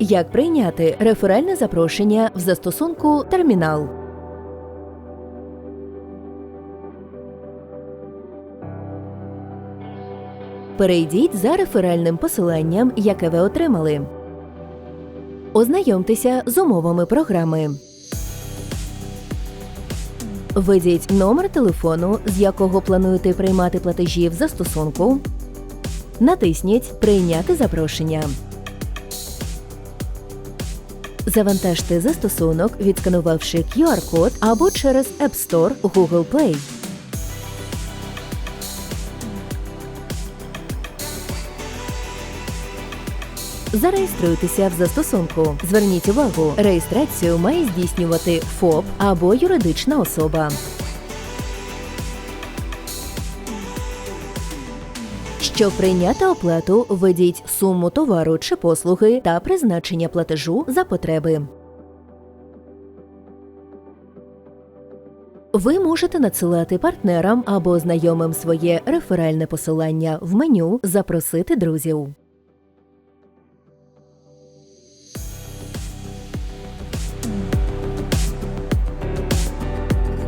Як прийняти реферальне запрошення в застосунку Термінал? Перейдіть за реферальним посиланням, яке ви отримали. Ознайомтеся з умовами програми. Введіть номер телефону, з якого плануєте приймати платежі в застосунку. Натисніть Прийняти запрошення. Завантажте застосунок, відсканувавши QR-код або через App Store Google Play. Зареєструйтеся в застосунку. Зверніть увагу, реєстрацію має здійснювати ФОП або юридична особа. Щоб прийняти оплату, введіть суму товару чи послуги та призначення платежу за потреби. Ви можете надсилати партнерам або знайомим своє реферальне посилання в меню Запросити друзів.